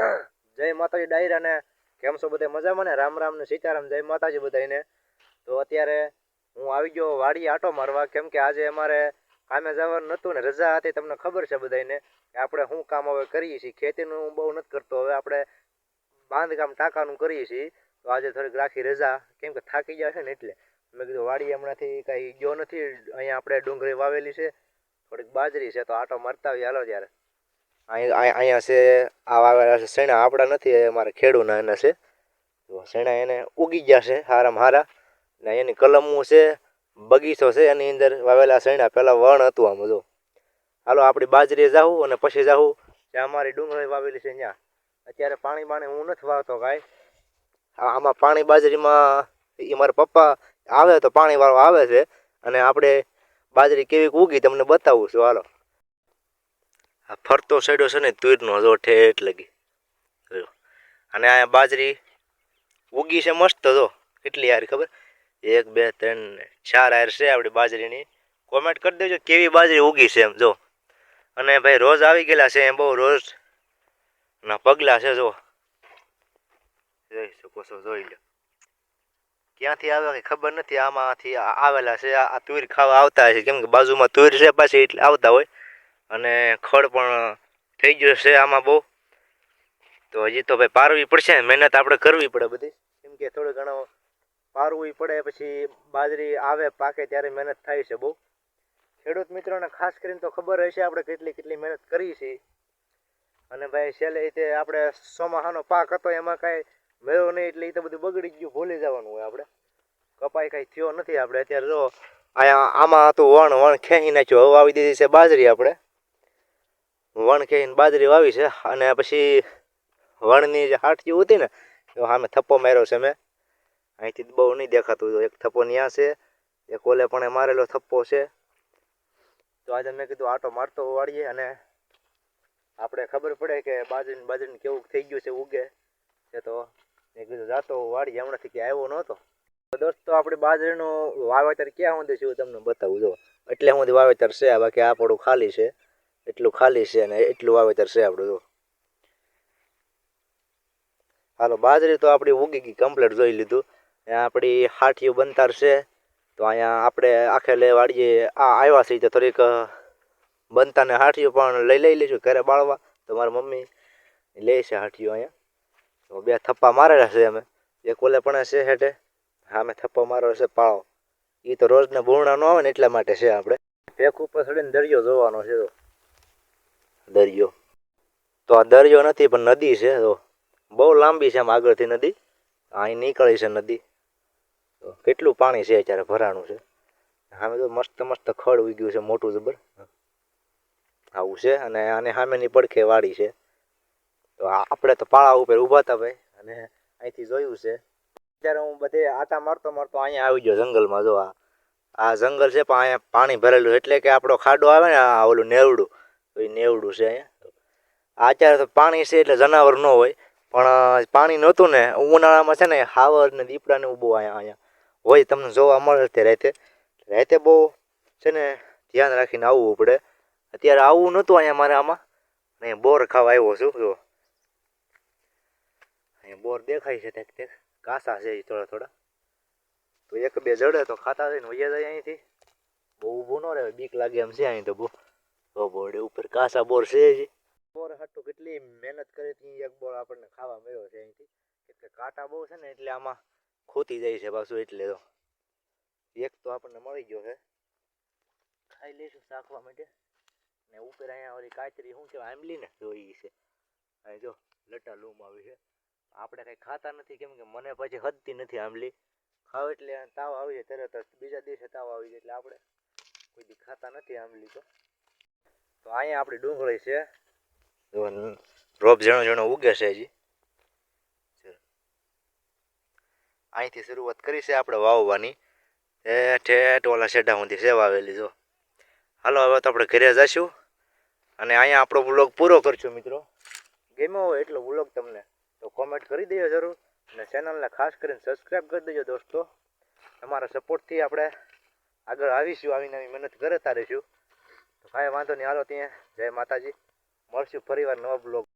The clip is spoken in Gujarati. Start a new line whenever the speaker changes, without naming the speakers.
જય માતાજી ડાયરા ને કેમ છો બધા મજામાં ને? રામ રામ ને સીતારામ, જય માતાજી બધાને તો અત્યારે હું આવી ગયો વાડી આટો મારવા. કેમ કે આજે અમારે કામે જવાનું નહોતું ને રજા હતી, તમને ખબર છે બધાને કે આપણે શું કામ હવે કરીએ છીએ. ખેતીનું હું બહુ નથી કરતો. હવે આપણે બાંધકામ ટાંકાનું કરીએ છીએ. તો આજે થોડીક રાખી રજા. કેમ કે થાકી ગયા છે ને એટલે. મેં કીધું વાડી હમણાંથી કાંઈ ગયો નથી. અહીંયા આપણે ડુંગળી વાવેલી છે. થોડીક બાજરી છે તો આટો મારતા આવીએ. હાલો ત્યારે. અહીંયા છે આ વાવેલા છે, શેણા આપણા નથી અમારા ખેડૂના એના છે. તો શેણા એને ઉગી ગયા છે, હારામાં હારા. ને એની કલમું છે, બગીચો છે, એની અંદર વાવેલા શેણા પહેલાં વણ હતું આમ જો. હાલો આપણી બાજરીએ જાવું અને પછી જાવું ત્યાં અમારી ડુંગળી વાવેલી છે ત્યાં અત્યારે પાણી બાણી હું નથી વાવતો કાંઈ. આમાં પાણી બાજરીમાં એ મારા પપ્પા આવે તો પાણી આવે છે. અને આપણે બાજરી કેવી ઉગી તમને બતાવું છું, હાલો. આ ફરતો સાઈડો છે ને તુરનો જો ઠેઠ લગી. અને આ બાજરી ઉગી છે મસ્ત જો. કેટલી યાર ખબર? એક, બે, ત્રણ ચાર હાર છે આપણી બાજરીની. કોમેન્ટ કરી દેજો કેવી બાજરી ઉગી છે એમ, જો. અને ભાઈ રોજ આવી ગયેલા છે એમ બહુ રોજ. ના, પગલા છે જો. જોઈ શકો છો, જોઈ લો ક્યાંથી આવે કંઈ ખબર નથી. આમાંથી આવેલા છે, આ તુર ખાવા આવતા છે. કેમ કે બાજુમાં તુર છે પાછી એટલે આવતા હોય. અને ખડ પણ થઈ ગયો છે આમાં બહુ. તો હજી તો ભાઈ પારવી પડશે, મહેનત આપણે કરવી પડે બધી. કેમ કે થોડું ઘણું પારવું પડે, પછી બાજરી આવે, પાકે ત્યારે મહેનત થાય છે બહુ. ખેડૂત મિત્રોને ખાસ કરીને તો ખબર હશે આપણે કેટલી કેટલી મહેનત કરી છે. અને ભાઈ છેલ્લે તે આપણે સોમાહાનો પાક હતો, એમાં કાંઈ મેળો નહીં એટલે એ તો બધું બગડી ગયું, ભૂલી જવાનું હોય આપણે. કપાઈ કાંઈ થયો નથી આપણે. અત્યારે જો આમાં હતું વણ વણ ખેંચી નાખ્યો, હવે આવી દીધી છે બાજરી આપણે. વણ કહીને બાજરી વાવી છે અને પછી વણની જે હાટકી હતી ને તો સામે થપ્પો માર્યો છે મેં. અહીંથી બહુ નહીં દેખાતું એક થપ્પો ત્યાં છે, એક ઓલે પણ મારેલો થપ્પો છે. તો આજે મેં કીધું આટો મારતો વાળીએ અને આપણે ખબર પડે કે બાજરી બાજરીને કેવું થઈ ગયું છે, ઉગે. છે તો મેં કીધું જાતો વાળી હમણાંથી કે આવ્યો નહોતો. દોસ્તો, આપણી બાજરીનું વાવેતર ક્યાં સુધી છે હું તમને બતાવું, જો. એટલે સુધી વાવેતર છે બાકી આ પડું ખાલી છે. એટલું ખાલી છે અને એટલું વાવેતર છે આપણું તો. હાલો, બાજરી તો આપણી ઉગી ગઈ કમ્પ્લીટ જોઈ લીધું. આપણી હાઠીઓ બનતાર છે. તો અહીંયા આપણે આખે લે વાળીએ આ આવ્યા છે તો થોડીક બનતાને હાઠીઓ પણ લઈ લઈ લઈશું ઘરે બાળવા. તો મારી મમ્મી લે છે હાઠીઓ અહીંયા. તો બે થપ્પા મારેલા છે અમે. એક ઓલે પણ છે હેઠે, સામે થપ્પો મારો છે પાળો. એ તો રોજના ભૂરણા ન આવે ને એટલા માટે છે આપણે. એક ઉપર ચડીને દરિયો જોવાનો છે તો. દરિયો. તો આ દરિયો નથી, પણ નદી છે, તો બહુ લાંબી છે આમ આગળથી નદી. અહીં નીકળી છે નદી. તો કેટલું પાણી છે અત્યારે ભરાણું છે. સામે તો મસ્ત મસ્ત ખડ ઉગ્યું છે, મોટું જબર આવું છે, અને આને સામેની પડખે વાડી છે. તો આપણે તો પાળા ઉપર ઊભા હતા ભાઈ, અને અહીંથી જોયું છે. અત્યારે હું બધે આટા મારતો મારતો અહીંયા આવી ગયો જંગલમાં, જો આ આ જંગલ છે, પણ અહીંયા પાણી ભરેલું એટલે કે આપણો ખાડો આવે ને આ ઓલું નેવડું તો નેવડું છે અહીંયા. અત્યારે તો પાણી છે એટલે જનાવર ન હોય. પણ પાણી નહોતું ને, ઉનાળામાં છે ને, હાવર ને દીપડા ને બહુ અહીંયા અહીંયા હોય. તમને જોવા મળે તે રાતે. રાતે બહુ છે ને, ધ્યાન રાખીને આવવું પડે. અત્યારે આવવું નહોતું અહીંયા મારે આમાં. ને બોર ખાવા આવ્યો છું, જો. અહીંયા બોર દેખાય છે ત્યાં ત્યાં કાસા છે થોડા થોડા. તો એક બે જડે તો ખાતા થઈને વૈયા જાય અહીંથી. બહુ ઊભું ન રહે બીક લાગે એમ છે અહીં તો બહુ. તો બોર્ડે ઉપર કાસા બોર છે જ બોર હાટું કેટલી મહેનત કરી હતી, એક બોર આપણને ખાવા મળ્યો છે અહીંથી. એટલે કાંટા બહુ છે ને, એટલે આમાં ખોતી જાય છે પાછું એટલે તો. એક તો આપણને મળી ગયો છે. ખાઈ લઈશું શાકવા માટે. ને ઉપર અહીંયા ઓલી કાચરી, શું કહેવાય, આંબલી ને જોઈ છે. અહીં જો લટા લૂમ આવી છે. આપણે કંઈ ખાતા નથી, કેમ કે મને પછી હદતી નથી આંબલી. ખાવ એટલે તાવ આવી જાય, તરત બીજા દિવસે તાવ આવી જાય એટલે આપણે કોઈ દી ખાતા નથી આંબલી તો. તો અહીંયા આપણી ડુંગળી છે. રોપ ઝીણો ઝીણો ઉગે છે હજી. અહીંથી શરૂઆત કરી છે આપણે વાવવાની. એ ઠેઠ ઓલા શેઢા સુધી સેવા આવેલી, જો. હાલો, હવે તો આપણે ઘરે જઈશું. અને અહીંયા આપણો વ્લોગ પૂરો કરશું, મિત્રો. ગમ્યો હોય એટલો વ્લોગ તમને, તો કોમેન્ટ કરી દેજો જરૂર. અને ચેનલને ખાસ કરીને સબસ્ક્રાઈબ કરી દેજો દોસ્તો. તમારા સપોર્ટથી આપણે આગળ આવીશું, આવી મહેનત કરતા રહીશું. તો કાંઈ વાંધો નહીં. હાલો ત્યાં. જય માતાજી. મળશું ફરીવાર નવા બ્લોગ